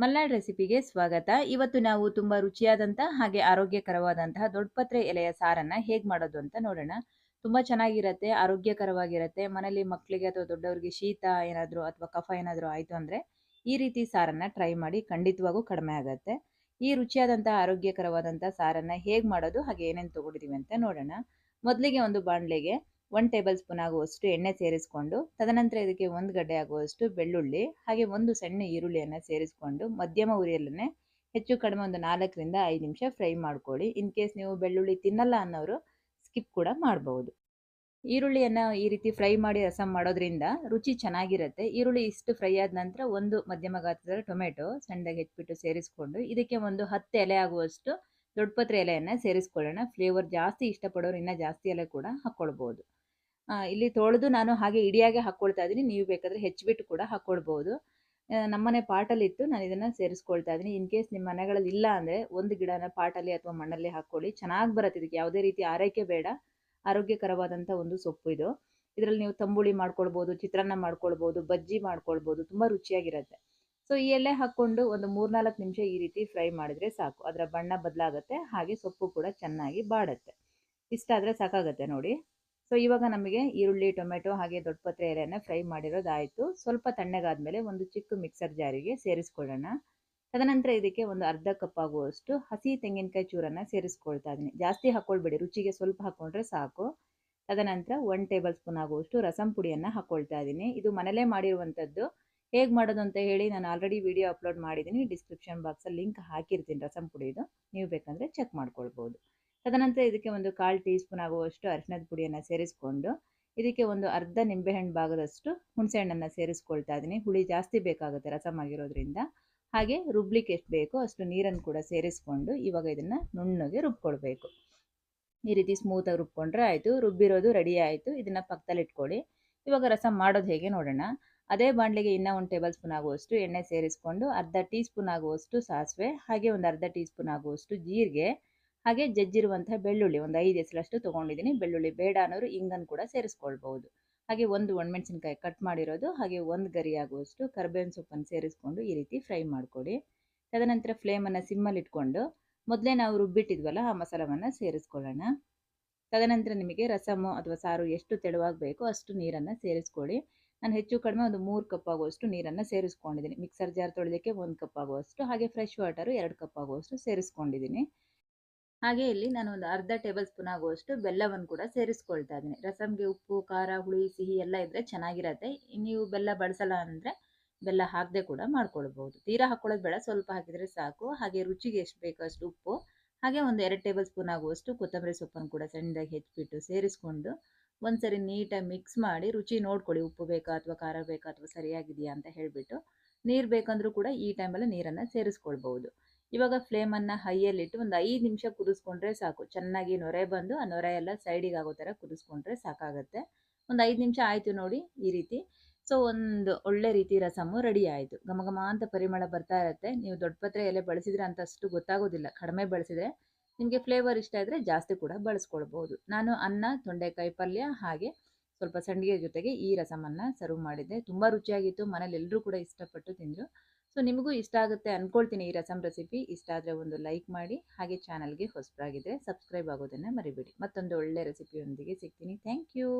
ಮಲ್ನಾಡ್ ರೆಸಿಪಿಗೆ ಸ್ವಾಗತ. ಇವತ್ತು ನಾವು ತುಂಬಾ ರುಚಿಯಾದಂತಹ ಹಾಗೆ ಆರೋಗ್ಯಕರವಾದಂತಹ ದೊಡ್ಡಪತ್ರೆ ಎಲೆಯ ಸಾರನ್ನ ಹೇಗೆ ಮಾಡೋದು ಅಂತ ನೋಡೋಣ. ತುಂಬಾ ಚೆನ್ನಾಗಿರುತ್ತೆ, ಆರೋಗ್ಯಕರವಾಗಿರತ್ತೆ. ಮನೇಲಿ ಮಕ್ಕಳಿಗೆ ಅಥವಾ ದೊಡ್ಡವರಿಗೆ ಶೀತ ಏನಾದರೂ ಅಥವಾ ಕಫ ಏನಾದರೂ ಆಯಿತು ಅಂದ್ರೆ ಈ ರೀತಿ ಸಾರನ್ನ ಟ್ರೈ ಮಾಡಿ ಖಂಡಿತವಾಗೂ ಕಡಿಮೆ ಆಗುತ್ತೆ. ಈ ರುಚಿಯಾದಂಥ ಆರೋಗ್ಯಕರವಾದಂಥ ಸಾರನ್ನ ಹೇಗೆ ಮಾಡೋದು ಹಾಗೆ ಏನೇನು ತಗೊಂಡಿದೀವಿ ಅಂತ ನೋಡೋಣ. ಮೊದಲಿಗೆ ಒಂದು ಬಾಣಲೆಗೆ ಒನ್ ಟೇಬಲ್ ಸ್ಪೂನ್ ಆಗುವಷ್ಟು ಎಣ್ಣೆ ಸೇರಿಸ್ಕೊಂಡು, ತದನಂತರ ಇದಕ್ಕೆ ಒಂದು ಗಡ್ಡೆ ಆಗುವಷ್ಟು ಬೆಳ್ಳುಳ್ಳಿ, ಹಾಗೆ ಒಂದು ಸಣ್ಣ ಈರುಳ್ಳಿಯನ್ನು ಸೇರಿಸಿಕೊಂಡು ಮಧ್ಯಮ ಉರಿಯಲ್ಲೇ ಹೆಚ್ಚು ಕಡಿಮೆ ಒಂದು ನಾಲ್ಕರಿಂದ ಐದು ನಿಮಿಷ ಫ್ರೈ ಮಾಡ್ಕೊಳ್ಳಿ. ಇನ್ ಕೇಸ್ ನೀವು ಬೆಳ್ಳುಳ್ಳಿ ತಿನ್ನಲ್ಲ ಅನ್ನೋರು ಸ್ಕಿಪ್ ಕೂಡ ಮಾಡಬಹುದು ಈರುಳ್ಳಿಯನ್ನು ಈ ರೀತಿ ಫ್ರೈ ಮಾಡಿ ರಸಂ ಮಾಡೋದ್ರಿಂದ ರುಚಿ ಚೆನ್ನಾಗಿರುತ್ತೆ. ಈರುಳ್ಳಿ ಇಷ್ಟು ಫ್ರೈ ಆದ ನಂತರ ಒಂದು ಮಧ್ಯಮ ಗಾತ್ರದ ಟೊಮೆಟೊ ಸಣ್ಣದಾಗಿ ಹೆಚ್ಚಿಬಿಟ್ಟು ಸೇರಿಸ್ಕೊಂಡು, ಇದಕ್ಕೆ ಒಂದು ಹತ್ತು ಎಲೆ ಆಗುವಷ್ಟು ದೊಡ್ಡಪತ್ರೆ ಎಲೆಯನ್ನು ಸೇರಿಸ್ಕೊಳ್ಳೋಣ. ಫ್ಲೇವರ್ ಜಾಸ್ತಿ ಇಷ್ಟಪಡೋರು ಇನ್ನೂ ಜಾಸ್ತಿ ಎಲೆ ಕೂಡ ಹಾಕ್ಕೊಳ್ಬೋದು. ಇಲ್ಲಿ ತೊಳೆದು ನಾನು ಹಾಗೆ ಇಡಿಯಾಗೆ ಹಾಕ್ಕೊಳ್ತಾ ಇದ್ದೀನಿ. ನೀವು ಬೇಕಾದರೆ ಹೆಚ್ಚಿಬಿಟ್ಟು ಕೂಡ ಹಾಕ್ಕೊಳ್ಬೋದು ನಮ್ಮನೆ ಪಾಟಲ್ಲಿತ್ತು ನಾನು ಇದನ್ನು ಸೇರಿಸ್ಕೊಳ್ತಾ ಇದ್ದೀನಿ. ಇನ್ ಕೇಸ್ ನಿಮ್ಮ ಮನೆಗಳಲ್ಲಿ ಇಲ್ಲ ಅಂದರೆ ಒಂದು ಗಿಡನ ಪಾಟಲ್ಲಿ ಅಥವಾ ಮಣ್ಣಲ್ಲಿ ಹಾಕ್ಕೊಳ್ಳಿ ಚೆನ್ನಾಗಿ ಬರುತ್ತೆ. ಇದಕ್ಕೆ ಯಾವುದೇ ರೀತಿ ಆರೈಕೆ ಬೇಡ. ಆರೋಗ್ಯಕರವಾದಂಥ ಒಂದು ಸೊಪ್ಪು ಇದು. ಇದರಲ್ಲಿ ನೀವು ತಂಬುಳಿ ಮಾಡ್ಕೊಳ್ಬೋದು, ಚಿತ್ರಾನ್ನ ಮಾಡ್ಕೊಳ್ಬೋದು, ಬಜ್ಜಿ ಮಾಡ್ಕೊಳ್ಬೋದು. ತುಂಬ ರುಚಿಯಾಗಿರುತ್ತೆ. ಸೊ ಈ ಎಲೆ ಹಾಕ್ಕೊಂಡು ಒಂದು ಮೂರ್ನಾಲ್ಕು ನಿಮಿಷ ಈ ರೀತಿ ಫ್ರೈ ಮಾಡಿದರೆ ಸಾಕು. ಅದರ ಬಣ್ಣ ಬದಲಾಗುತ್ತೆ. ಹಾಗೆ ಸೊಪ್ಪು ಕೂಡ ಚೆನ್ನಾಗಿ ಬಾಡುತ್ತೆ. ಇಷ್ಟ ಆದರೆ ಸಾಕಾಗತ್ತೆ ನೋಡಿ. ಸೊ ಇವಾಗ ನಮಗೆ ಈರುಳ್ಳಿ ಟೊಮೆಟೊ ಹಾಗೆ ದೊಡ್ಡಪತ್ರೆ ಎಲೆಯನ್ನು ಫ್ರೈ ಮಾಡಿರೋದಾಯಿತು. ಸ್ವಲ್ಪ ತಣ್ಣಗಾದ್ಮೇಲೆ ಒಂದು ಚಿಕ್ಕ ಮಿಕ್ಸರ್ ಜಾರಿಗೆ ಸೇರಿಸ್ಕೊಳ್ಳೋಣ. ತದನಂತರ ಇದಕ್ಕೆ ಒಂದು ಅರ್ಧ ಕಪ್ ಆಗುವಷ್ಟು ಹಸಿ ತೆಂಗಿನಕಾಯಿ ಚೂರನ್ನು ಸೇರಿಸ್ಕೊಳ್ತಾ ಇದ್ದೀನಿ ಜಾಸ್ತಿ ಹಾಕ್ಕೊಳ್ಬೇಡಿ ರುಚಿಗೆ ಸ್ವಲ್ಪ ಹಾಕ್ಕೊಂಡ್ರೆ ಸಾಕು. ತದನಂತರ ಒನ್ ಟೇಬಲ್ ಸ್ಪೂನ್ ಆಗುವಷ್ಟು ರಸಂ ಪುಡಿಯನ್ನು ಹಾಕ್ಕೊಳ್ತಾ ಇದ್ದೀನಿ ಇದು ಮನೇಲೇ ಮಾಡಿರುವಂಥದ್ದು. ಹೇಗೆ ಮಾಡೋದು ಅಂತ ಹೇಳಿ ನಾನು ಆಲ್ರೆಡಿ ವಿಡಿಯೋ ಅಪ್ಲೋಡ್ ಮಾಡಿದ್ದೀನಿ ಡಿಸ್ಕ್ರಿಪ್ಷನ್ ಬಾಕ್ಸಲ್ಲಿ ಲಿಂಕ್ ಹಾಕಿರ್ತೀನಿ ರಸಂ ಪುಡಿದು ನೀವು ಬೇಕಂದರೆ ಚೆಕ್ ಮಾಡ್ಕೊಳ್ಬೋದು. ತದನಂತರ ಇದಕ್ಕೆ ಒಂದು ಕಾಲು ಟೀ ಸ್ಪೂನ್ ಆಗುವಷ್ಟು ಅರಿಶಿನದ ಪುಡಿಯನ್ನು ಸೇರಿಸ್ಕೊಂಡು, ಇದಕ್ಕೆ ಒಂದು ಅರ್ಧ ನಿಂಬೆಹಣ್ಣು ಭಾಗದಷ್ಟು ಹುಣಸೆಹಣ್ಣನ್ನು ಸೇರಿಸ್ಕೊಳ್ತಾ ಇದ್ದೀನಿ. ಹುಳಿ ಜಾಸ್ತಿ ಬೇಕಾಗುತ್ತೆ ರಸಮ್ ಆಗಿರೋದ್ರಿಂದ. ಹಾಗೆ ರುಬ್ಲಿಕ್ಕೆ ಎಷ್ಟು ಬೇಕೋ ಅಷ್ಟು ನೀರನ್ನು ಕೂಡ ಸೇರಿಸ್ಕೊಂಡು ಇವಾಗ ಇದನ್ನು ನುಣ್ಣಗೆ ರುಬ್ಕೊಳ್ಬೇಕು. ಈ ರೀತಿ ಸ್ಮೂತಾಗಿ ರುಬ್ಕೊಂಡ್ರೆ ಆಯಿತು. ರುಬ್ಬಿರೋದು ರೆಡಿ ಆಯಿತು. ಇದನ್ನು ಪಕ್ಕದಲ್ಲಿ ಇಟ್ಕೊಳ್ಳಿ. ಇವಾಗ ರಸಮ್ ಮಾಡೋದು ಹೇಗೆ ನೋಡೋಣ. ಅದೇ ಬಾಣಲೆಗೆ ಇನ್ನೂ ಒಂದು ಟೇಬಲ್ ಸ್ಪೂನ್ ಆಗುವಷ್ಟು ಎಣ್ಣೆ ಸೇರಿಸ್ಕೊಂಡು ಅರ್ಧ ಟೀ ಸ್ಪೂನ್ ಆಗುವಷ್ಟು ಸಾಸಿವೆ, ಹಾಗೆ ಒಂದು ಅರ್ಧ ಟೀ ಸ್ಪೂನ್ ಆಗುವಷ್ಟು ಜೀರಿಗೆ ಹಾಗೆ ಜಜ್ಜಿರುವಂತಹ ಬೆಳ್ಳುಳ್ಳಿ, ಒಂದು ಐದು ಎಸಲಷ್ಟು ತೊಗೊಂಡಿದ್ದೀನಿ. ಬೆಳ್ಳುಳ್ಳಿ, ಬೇಡ ಅನ್ನೋರು ಇಂಗನ್ನು ಕೂಡ ಸೇರಿಸ್ಕೊಳ್ಬಹುದು. ಹಾಗೆ ಒಂದು ಒಣಮೆಣಸಿನ್ಕಾಯಿ ಕಟ್ ಮಾಡಿರೋದು, ಹಾಗೆ ಒಂದು ಗರಿ ಆಗುವಷ್ಟು ಕರ್ಬೇವಿನ ಸೊಪ್ಪನ್ನು ಸೇರಿಸ್ಕೊಂಡು ಈ ರೀತಿ ಫ್ರೈ ಮಾಡಿಕೊಡಿ. ತದನಂತರ ಫ್ಲೇಮನ್ನು ಸಿಮ್ಮಲ್ಲಿ ಇಟ್ಕೊಂಡು, ಮೊದಲೇ ನಾವು ರುಬ್ಬಿಟ್ಟಿದ್ವಲ್ಲ ಆ ಮಸಾಲವನ್ನು ಸೇರಿಸ್ಕೊಳ್ಳೋಣ. ತದನಂತರ ನಿಮಗೆ ರಸಮು ಅಥವಾ ಸಾರು ಎಷ್ಟು ತೆಳುವಾಗಬೇಕೋ ಅಷ್ಟು ನೀರನ್ನು ಸೇರಿಸ್ಕೊಳ್ಳಿ ನಾನು ಹೆಚ್ಚು ಕಡಿಮೆ ಒಂದು ಮೂರು ಕಪ್ ಆಗುವಷ್ಟು ನೀರನ್ನು ಸೇರಿಸ್ಕೊಂಡಿದ್ದೀನಿ. ಮಿಕ್ಸರ್ ಜಾರ್ ತೊಳೆದಕ್ಕೆ ಒಂದು ಕಪ್ ಆಗುವಷ್ಟು, ಹಾಗೆ ಫ್ರೆಶ್ ವಾಟರು ಎರಡು ಕಪ್ ಆಗುವಷ್ಟು ಸೇರಿಸ್ಕೊಂಡಿದ್ದೀನಿ. ಹಾಗೆ ಇಲ್ಲಿ ನಾನು ಒಂದು ಅರ್ಧ ಟೇಬಲ್ ಸ್ಪೂನ್ ಆಗುವಷ್ಟು ಬೆಲ್ಲವನ್ನು ಕೂಡ ಸೇರಿಸ್ಕೊಳ್ತಾ ಇದ್ದೀನಿ. ರಸಮ್ಗೆ ಉಪ್ಪು, ಖಾರ, ಹುಳಿ, ಸಿಹಿ ಎಲ್ಲ ಇದ್ದರೆ ಚೆನ್ನಾಗಿರತ್ತೆ. ನೀವು ಬೆಲ್ಲ ಬಳಸಲ್ಲ ಅಂದರೆ ಬೆಲ್ಲ ಹಾಕದೆ ಕೂಡ ಮಾಡ್ಕೊಳ್ಬೋದು ತೀರಾ ಹಾಕ್ಕೊಳ್ಳೋದು ಬೇಡ, ಸ್ವಲ್ಪ ಹಾಕಿದರೆ ಸಾಕು. ಹಾಗೆ ರುಚಿಗೆ ಎಷ್ಟು ಬೇಕೋ ಅಷ್ಟು ಉಪ್ಪು, ಹಾಗೆ ಒಂದು ಎರಡು ಟೇಬಲ್ ಸ್ಪೂನ್ ಆಗುವಷ್ಟು ಕೊತ್ತಂಬರಿ ಸೊಪ್ಪನ್ನು ಕೂಡ ಸಣ್ಣದಾಗಿ ಹೆಚ್ಚಿಬಿಟ್ಟು ಸೇರಿಸ್ಕೊಂಡು ಒಂದ್ಸರಿ ನೀಟಾಗಿ ಮಿಕ್ಸ್ ಮಾಡಿ ರುಚಿ ನೋಡ್ಕೊಳ್ಳಿ. ಉಪ್ಪು ಬೇಕಾ ಅಥವಾ ಖಾರ ಬೇಕಾ ಅಥವಾ ಸರಿಯಾಗಿದೆಯಾ ಅಂತ ಹೇಳಿಬಿಟ್ಟು ನೀರು ಬೇಕಂದ್ರೂ ಕೂಡ ಈ ಟೈಮಲ್ಲಿ ನೀರನ್ನು ಸೇರಿಸ್ಕೊಳ್ಬೋದು ಇವಾಗ ಫ್ಲೇಮನ್ನು ಹೈಯಲ್ಲಿಟ್ಟು ಒಂದು ಐದು ನಿಮಿಷ ಕುದಿಸ್ಕೊಂಡ್ರೆ ಸಾಕು. ಚೆನ್ನಾಗಿ ನೊರೆ ಬಂದು ಆ ನೊರೆ ಎಲ್ಲ ಸೈಡಿಗೆ ಆಗೋ ಥರ ಕುದಿಸ್ಕೊಂಡ್ರೆ ಸಾಕಾಗುತ್ತೆ. ಒಂದು ಐದು ನಿಮಿಷ ಆಯಿತು ನೋಡಿ ಈ ರೀತಿ. ಸೊ ಒಂದು ಒಳ್ಳೆ ರೀತಿ ರಸಮು ರೆಡಿ ಆಯಿತು. ಘಮ ಘಮ ಅಂತ ಪರಿಮಳ ಬರ್ತಾ ಇರುತ್ತೆ. ನೀವು ದೊಡ್ಡಪತ್ರೆ ಎಲೆ ಬಳಸಿದ್ರೆ ಅಂತ ಅಷ್ಟು ಗೊತ್ತಾಗೋದಿಲ್ಲ. ಕಡಿಮೆ ಬಳಸಿದ್ರೆ ನಿಮಗೆ ಫ್ಲೇವರ್ ಇಷ್ಟ ಇದ್ದರೆ ಜಾಸ್ತಿ ಕೂಡ ಬಳಸ್ಕೊಳ್ಬೋದು. ನಾನು ಅನ್ನ, ತೊಂಡೆಕಾಯಿ ಪಲ್ಯ ಹಾಗೆ ಸ್ವಲ್ಪ ಸಂಡಿಗೆ ಜೊತೆಗೆ ಈ ರಸಮನ್ನು ಸರ್ವ್ ಮಾಡಿದ್ದೆ. ತುಂಬ ರುಚಿಯಾಗಿತ್ತು. ಮನೇಲಿ ಎಲ್ಲರೂ ಕೂಡ ಇಷ್ಟಪಟ್ಟು ತಿಂದರು. ಸೊ, ನಿಮಗೂ ಇಷ್ಟ ಆಗುತ್ತೆ ಅಂದ್ಕೊಳ್ತೀನಿ ಈ ರಸಮ್ ರೆಸಿಪಿ. ಇಷ್ಟ ಆದರೆ ಒಂದು ಲೈಕ್ ಮಾಡಿ, ಹಾಗೆ ಚಾನಲ್ಗೆ ಹೊಸಬರಾಗಿದ್ದರೆ ಸಬ್ಸ್ಕ್ರೈಬ್ ಆಗೋದನ್ನು ಮರಿಬೇಡಿ. ಮತ್ತೊಂದು ಒಳ್ಳೆ ರೆಸಿಪಿಯೊಂದಿಗೆ ಸಿಗ್ತೀನಿ. Thank you.